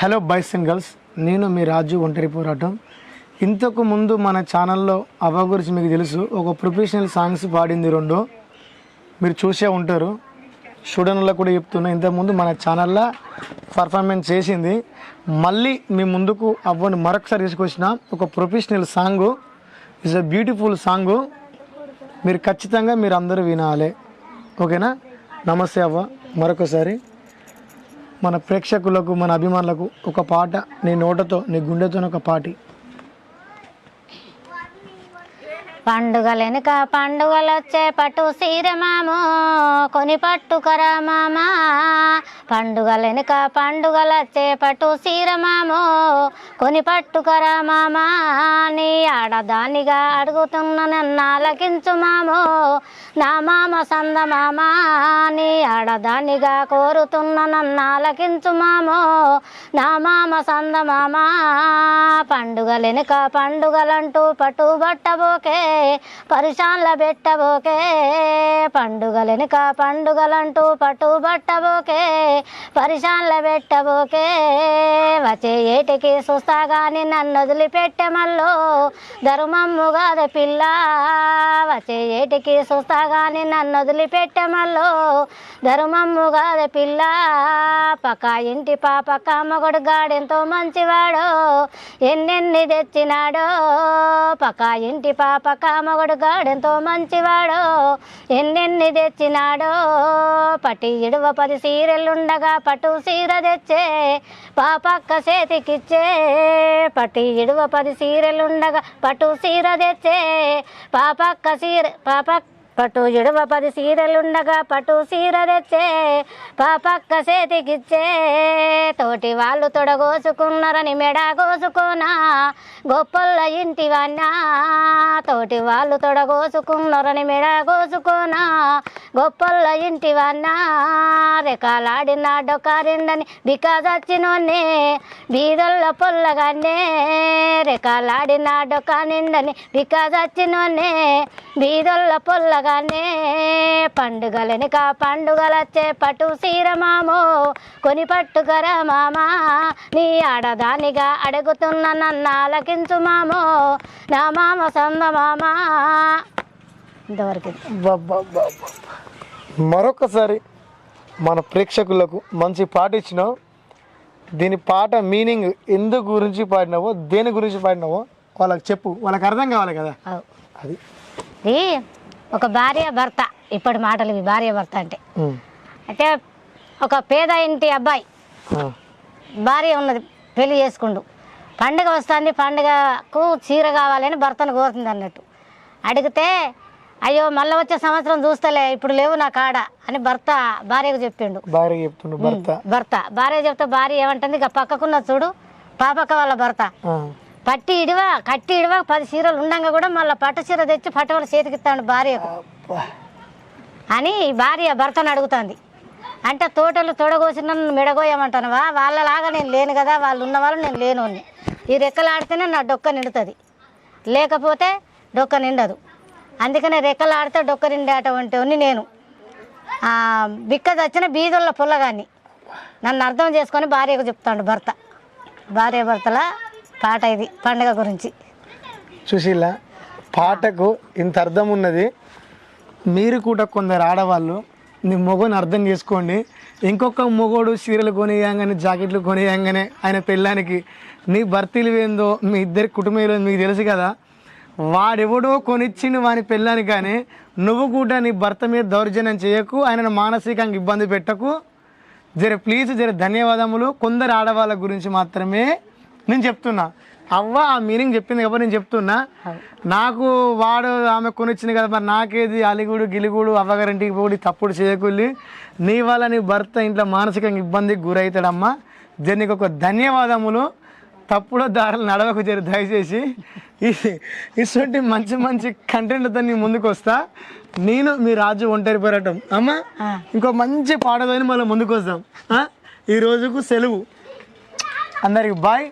Hello boys and girls నేను మీ రాజు ఒంటరి పోరాటం. ఇంతకు ముందు మన ఛానల్లో అవ్వ గురించి మీకు తెలుసు ఒక ప్రొఫెషనల్ సాంగ్స్ పాడింది రెండు. మీరు చూసే ఉంటారు. స్టూడెంట్లో కూడా చెప్తున్నా ఇంతకుముందు మన ఛానల్లో పర్ఫార్మెన్స్ చేసింది. మళ్ళీ మీ ముందుకు అవ్వని మరొకసారి తీసుకొచ్చిన ఒక professional song. Is a beautiful song. మీరు ఖచ్చితంగా మీరు అందరూ వినాలి. ఓకేనా? నమస్తే అవ్వ మరొకసారి. మన ప్రేక్షకులకు మన అభిమానులకు ఒక పాట నీ నోటతో నీ గుండెతో ఒక పాటి. పండుగలెనక పండుగలొచ్చే పట్టు సీరమాము కొని పట్టుకరా మామా. పండుగలెనక పండుగలొచ్చే పట్టు సీరమాము కొని పట్టుకరా మామా. నీ ఆడదానిగా అడుగుతున్న నన్ను ఆలకించు నా మామ సంద మామ. నీ ఆడదానిగా కోరుతున్న నన్ను ఆలకించు నా మామ సంద మామ. పండుగలెనక పండుగలంటూ పట్టు బట్టబోకే పరిశాన్ల పెట్టబోకే పండుగలెనక పండుగలంటూ పట్టు పట్టబోకే పరిశాన్ల పెట్టబోకే. వచ్చే ఏటికి చూస్తా కానీ నన్ను వదిలిపెట్టెమల్లో ధర్మమ్ము కాదు పిల్ల. వచ్చే ఏటికి చూస్తాగాని నన్ను వదిలిపెట్టమల్లో. ధర్మమ్ము కాదు పిల్ల పక్క ఇంటి పాప కామగొడు గాడెంతో మంచివాడో. ఎన్నెన్ని తెచ్చినాడో పక్క ఇంటి పాప కామగొడు గాడెంతో మంచివాడో. ఎన్నెన్ని తెచ్చినాడో పట్టి ఇడువ పది సీరెలుండగా పట్టు సీర తెచ్చే పాపక్క చేతికిచ్చే. పట్టి ఇడువ పది సీరెలుండగా పట్టు సీర తెచ్చే పాపక్క సీర పాప పట్టు ఇడువ పది సీరలుండగా పట్టు సీర తెచ్చే పాపక్క చేతికిచ్చే. తోటి వాళ్ళు తొడగోసుకున్నారని మెడ కోసుకోనా గొప్పల్ల ఇంటివన్నా. తోటి వాళ్ళు తొడగోసుకున్నారని మెడ కోసుకోనా గొప్పల్ల ఇంటివన్నా రెకాలాడిన డొకారిండని బికాజ్ వచ్చినోన్నే బీదల్ల పొల్లగానే రెకాలాడిన డొకా నిండని బికాజ్ వచ్చినోనే బీదొల్ల పొల్లగానే పండుగలెనక పండుగలొచ్చే పట్టు సీరమామో కొని పట్టుకరా మామా నీ ఆడదానిగా అడుగుతున్న నన్ను ఆలకించు మామో నా మామ సంద మామా. ఇంతవరకు మరొకసారి మన ప్రేక్షకులకు మంచి పాట ఇచ్చినావు. దీని పాట మీనింగ్ ఎందుకు గురించి పాడినావో దేని గురించి పాడినావో వాళ్ళకి చెప్పు. వాళ్ళకి అర్థం కావాలి కదా. అది. ఇది ఒక భార్య భర్త ఇప్పటి మాటలు ఇవి భార్య భర్త అంటే. అయితే ఒక పేద ఇంటి అబ్బాయి. భార్య ఉన్నది పెళ్ళి చేసుకుండు. పండుగ వస్తుంది పండుగకు చీర కావాలని భర్తను కోరుతుంది అన్నట్టు. అడిగితే అయ్యో మళ్ళీ వచ్చే సంవత్సరం చూస్తలే ఇప్పుడు లేవు నా కాడ అని భర్త భార్యకు చెప్పిండు. భార్య చెప్తుండు భర్త. భర్త. భార్య చెప్తే భార్య ఏమంటుంది? ఇక పక్కకున్న చూడు పాపక్క వాళ్ళ భర్త. పట్టి ఇడివా కట్టి ఇడివా పది చీరలు ఉండంగా కూడా మళ్ళీ పట్టు చీర తెచ్చి పట్టు వాళ్ళ చేతికి ఇస్తాడు భార్యకు. అని భార్య భర్తను అడుగుతుంది. అంటే తోటలు తొడగోసి నన్ను మెడగోయమంటానువా వాళ్ళలాగా నేను లేను కదా వాళ్ళు ఉన్న వాళ్ళు నేను లేను అని. ఈ రెక్కలాడితేనే నా డొక్క నిండుతుంది. లేకపోతే డొక్క నిండదు. అందుకనే రెక్కలాడితే డొక్క నిండేటువంటి నేను. బిక్క చచ్చిన బీదుల పుల్లగాన్ని. నన్ను అర్థం చేసుకొని భార్యకు చెప్తాడు భర్త. భార్య భర్తల పాట ఇది పండుగ గురించి. సుశీల పాటకు ఇంత అర్థం ఉన్నది. మీరు కూడా కొందరు ఆడవాళ్ళు నీ మొగని అర్థం చేసుకోండి. ఇంకొక మొగోడు చీరలు కొనియంగానే జాకెట్లు కొనియంగానే ఆయన పెళ్ళానికి నీ భర్తీలు ఏందో మీ ఇద్దరి కుటుంబంలో మీకు తెలుసు కదా. వాడెవడో కొనిచ్చిండు వాని పెళ్ళానికి కానీ నువ్వు కూడా నీ భర్త మీద దౌర్జన్యం చేయకు ఆయనను మానసికంగా ఇబ్బంది పెట్టకు. జర ప్లీజ్ జర ధన్యవాదములు. కొందరు ఆడవాళ్ళ గురించి మాత్రమే నేను చెప్తున్నా. అవ్వ ఆ మీనింగ్ చెప్పింది కాబట్టి నేను చెప్తున్నా. నాకు వాడు ఆమె కొనిచ్చింది కదా మరి నాకేది అలిగుడు గిలిగుడు అవ్వగారింటికి పోడి తప్పుడు చేయకుల్లి. నీ వల్ల నీ భర్త ఇంట్లో మానసికంగా ఇబ్బందికి గురవుతాడమ్మా. జర నీకు ఒక ధన్యవాదములు. తప్పుడు దారులు నడవకు జర దయచేసి. ఇటువంటి మంచి మంచి కంటెంట్తో నీ ముందుకు వస్తా నేను మీ రాజు ఒంటరి పోరాటం. అమ్మా ఇంకో మంచి పాటతో మళ్ళీ ముందుకు వస్తాం? ఈ రోజుకు సెలవు. అందరికి bye.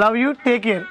Love you take care.